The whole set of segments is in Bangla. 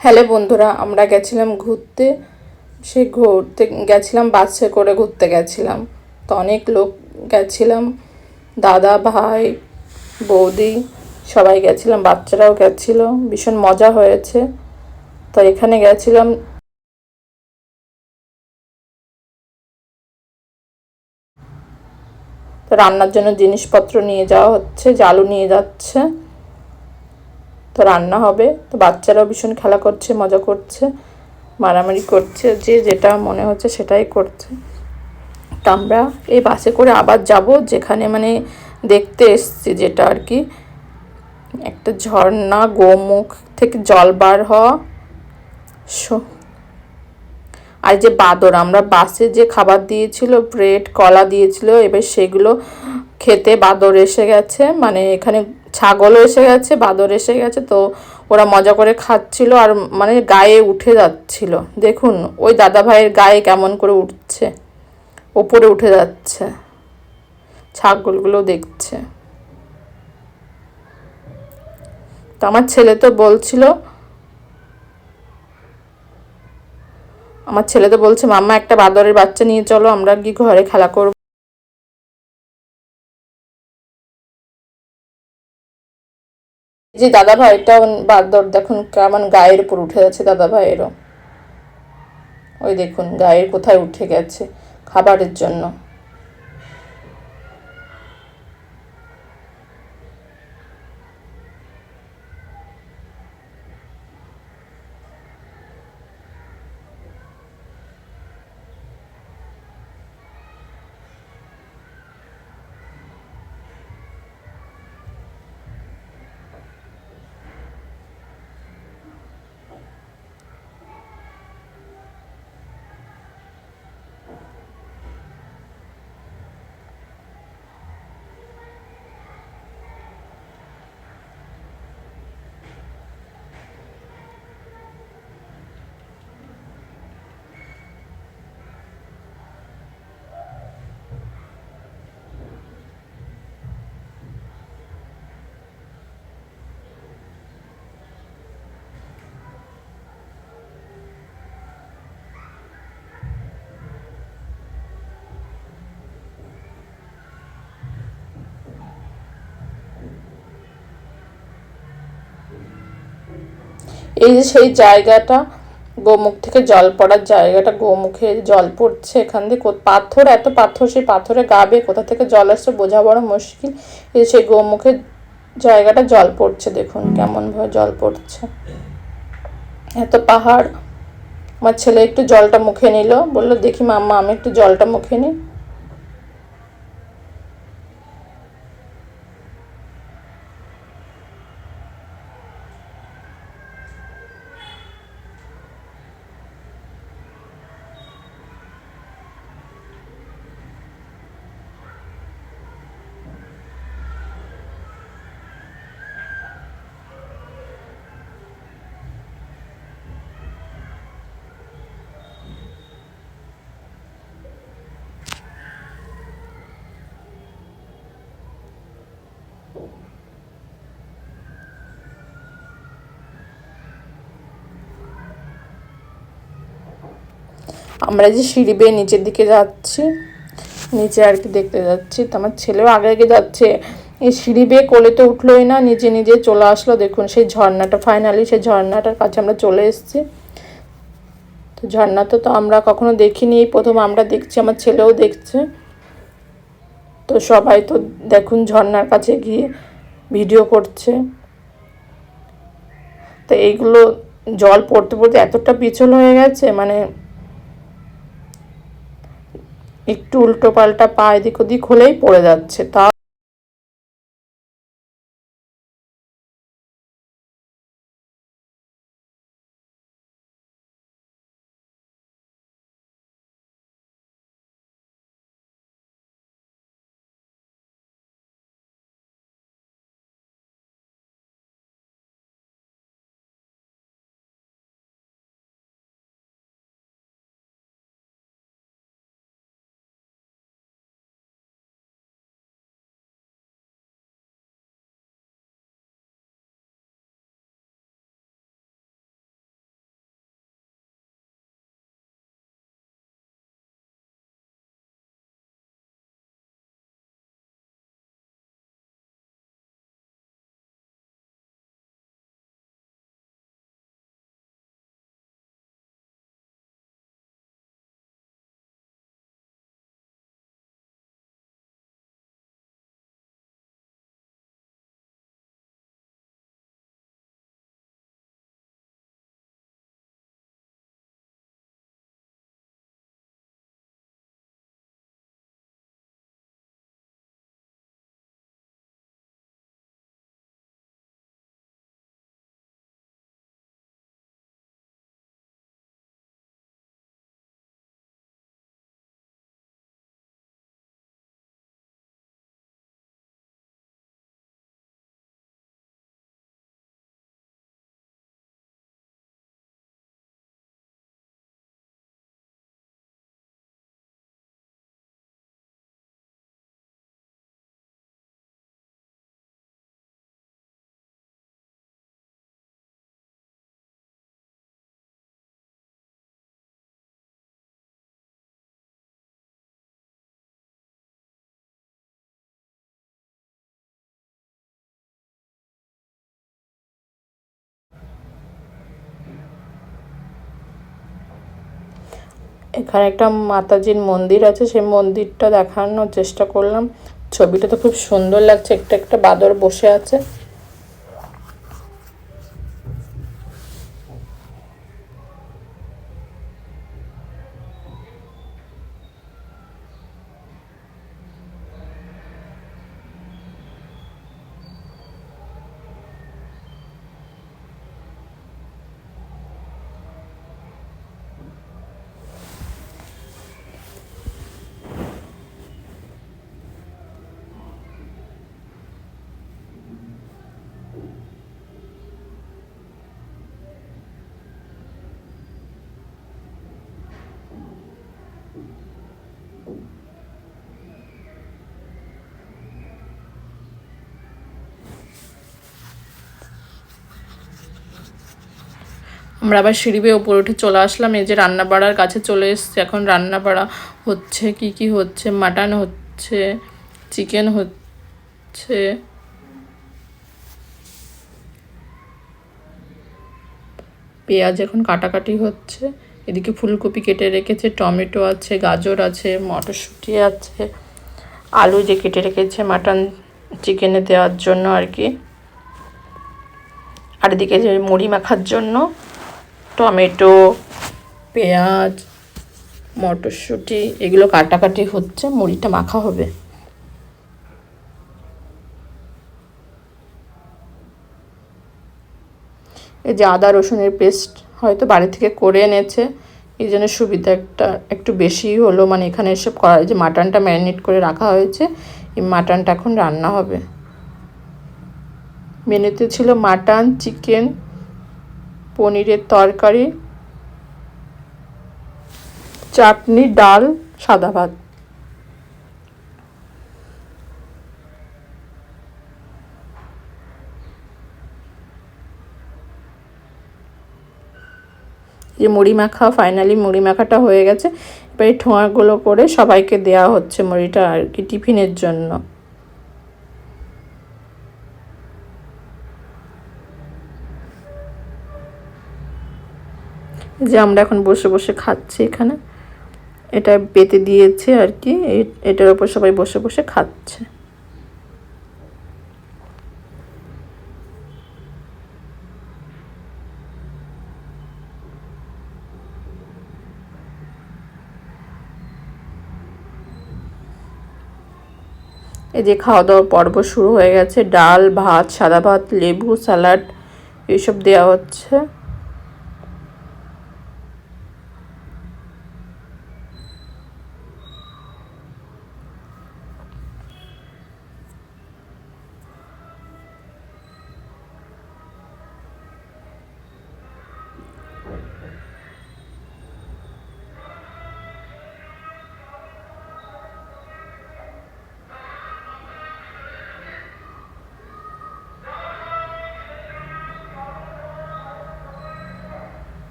হ্যালো বন্ধুরা, আমরা গেছিলাম ঘুরতে। সে ঘুরতে গেছিলাম, বাসে করে ঘুরতে গেছিলাম। তো অনেক লোক গেছিলাম, দাদা, ভাই, বৌদি সবাই গেছিলাম, বাচ্চারাও গেছিল, ভীষণ মজা হয়েছে। তো এখানে গেছিলাম। তো রান্নার জন্য জিনিসপত্র নিয়ে যাওয়া হচ্ছে জালু নিয়ে যাচ্ছে। তো রান্না হবে। তো বাচ্চারাও ভীষণ খেলা করছে, মজা করছে, মারামারি করছে, যে যেটা মনে হচ্ছে সেটাই করছে। তো আমরা এই বাসে করে আবার যাব, যেখানে মানে দেখতে এসছি যেটা আর কি। একটা ঝর্ণা, গোমুখ থেকে জল বার হওয়া। আর যে বাদর, আমরা বাসে যে খাবার দিয়েছিল, ব্রেড, কলা দিয়েছিল, এবার সেগুলো খেতে বাদর এসে গেছে। মানে এখানে ছাগলও এসে গেছে, বাদর এসে গেছে, তো ওরা মজা করে খাচ্ছিল আর মানে গায়ে উঠে যাচ্ছিল। দেখুন, ওই দাদা ভাইয়ের গায়ে কেমন করে উঠছে, ওপরে উঠে যাচ্ছে, ছাগলগুলো দেখছে। তো আমার ছেলে তো বলছিল, আমার ছেলে তো বলছে, মাম্মা, একটা বাদরের বাচ্চা নিয়ে চলো, আমরা কি ঘরে খেলা করব। যে দাদা ভাইটা বাদর দেখুন কেমন গায়ের উপর উঠে যাচ্ছে দাদা ভাইয়েরও ওই দেখুন, গায়ের কোথায় উঠে গেছে খাবারের জন্য। এই যে সেই জায়গাটা গোমুখ থেকে জল পড়ার জায়গাটা, গোমুখে জল পড়ছে এখান দিয়ে পাথর, এত পাথর, সেই পাথরে গাবে কোথা থেকে জল আসছে বোঝা বড় মুশকিল। এই যে সেই গোমুখের জায়গাটা জল পড়ছে, দেখুন কেমন ভাবে জল পড়ছে। এত পাহাড়। আমার ছেলে একটু জলটা মুখে নিল, বলল, দেখি মাম্মা, আমি একটু জলটা মুখে নিই। আমরা যে সিঁড়ি বেয়ে নিচের দিকে যাচ্ছি, নিচে আর কি দেখতে যাচ্ছি। তো আমার ছেলেও আগে আগে যাচ্ছে। এই সিঁড়ি বেয়ে কোলে তো উঠলোই না, নিজে নিজে চলে আসলো। দেখুন, সেই ঝর্ণাটা ফাইনালি সেই ঝর্ণাটার কাছে আমরা চলে এসেছি। তো ঝর্ণাটা তো আমরা কখনো দেখিনি। প্রথম আমরা দেখছি, আমার ছেলেও দেখছে। তো সবাই তো দেখুন ঝর্ণার কাছে গিয়ে ভিডিও করছে। তো এইগুলো জল পড়তে পড়তে এতটা পিছল হয়ে গেছে মানে একটু উল্টো পাল্টা পা এদিক ওদিক হলেই পড়ে যাচ্ছে। তা এখানে একটা মাতাজির মন্দির আছে, সেই মন্দিরটা দেখানোর চেষ্টা করলাম। ছবিটা তো খুব সুন্দর লাগছে, একটা একটা বাদর বসে আছে। আমরা আবার সিঁড়ি বেয়ে উপরে উঠে চলে আসলাম। এই যে রান্না বাড়ার কাছে চলে এসছে। এখন রান্না বাড়া হচ্ছে, কি কি হচ্ছে? মাটন হচ্ছে, চিকেন হচ্ছে। পেঁয়াজ এখন কাটাকাটি হচ্ছে। এদিকে ফুলকপি কেটে রেখেছে, টমেটো আছে, গাজর আছে, মটরশুঁটি আছে। আলু যে কেটে রেখেছে মাটন চিকেনে দেওয়ার জন্য আর কি। আর এদিকে যে মুড়ি মাখার জন্য টমেটো, পেঁয়াজ, মটরশুঁটি, এগুলো কাটাকাটি হচ্ছে, মুড়িটা মাখা হবে। এই যে আদা রসুনের পেস্ট হয়তো বাড়ি থেকে করে এনেছে, এই জন্য সুবিধা একটা, একটু বেশি হলো। মানে এখানে এসব করা যে মাটনটা ম্যারিনেট করে রাখা হয়েছে, এই মাটনটা এখন রান্না হবে। মেনুতে ছিল মাটন, চিকেন পনিরের তরকারি, চাটনি, ডাল, সাদা ভাত। যে মুড়ি মাখা ফাইনালি মুড়ি মাখাটা হয়ে গেছে। এবার এই ঠোঁয়াগুলো করে সবাইকে দেওয়া হচ্ছে মুড়িটা আর কি টিফিনের জন্য। যে আমরা এখন বসে বসে খাচ্ছি এখানে। এটা পেতে দিয়েছে আর কি এটার ওপর সবাই বসে বসে খাচ্ছে। এই যে খাওয়া দাওয়া পর্ব শুরু হয়ে গেছে। ডাল, ভাত, সাদা ভাত, লেবু, স্যালাড এইসব দেওয়া হচ্ছে।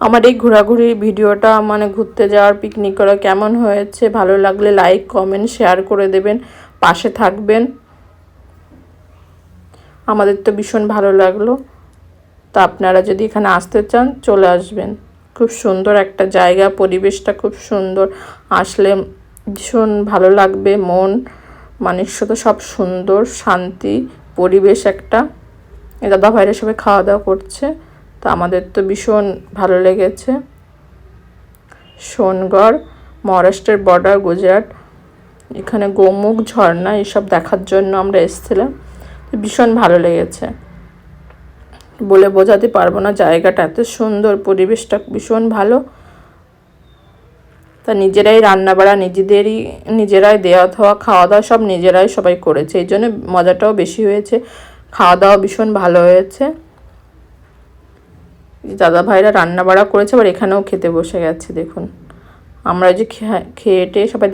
আমার এই ঘোরাঘুরি ভিডিওটা মানে ঘুরতে যাওয়ার পিকনিক করা কেমন হয়েছে, ভালো লাগলে লাইক কমেন্ট শেয়ার করে দেবেন, পাশে থাকবেন। আমাদের তো ভীষণ ভালো লাগল। তা আপনারা যদি এখানে আসতে চান, চলে আসবেন। খুব সুন্দর একটা জায়গা, পরিবেশটা খুব সুন্দর। আসলে ভীষণ ভালো লাগবে, মন মানুষ তো সব সুন্দর, শান্তি, পরিবেশ একটা। দাদা ভাইরা সবাই খাওয়া দাওয়া করছে। তো আমাদের তো ভীষণ ভালো লেগেছে। সোনগড়, মহারাষ্ট্রের বর্ডার গুজরাট, এখানে গোমুখ, ঝর্ণা, এসব দেখার জন্য আমরা এসেছিলাম। ভীষণ ভালো লেগেছে। বলে বোঝাতে পারব না জায়গাটা, এত সুন্দর পরিবেশটা, ভীষণ ভালো। তা নিজেরাই রান্না বাড়া নিজেদেরই, নিজেরাই দেওয়া থাওয়া খাওয়া দাওয়া সব নিজেরাই সবাই করেছে, এই জন্য মজাটাও বেশি হয়েছে। খাওয়া দাওয়া ভীষণ ভালো হয়েছে। দাদা ভাইরা রান্না বাড়া করেছে, আবার এখানেও খেতে বসে গেছে, দেখুন। আমরা যে খেয়ে সবাই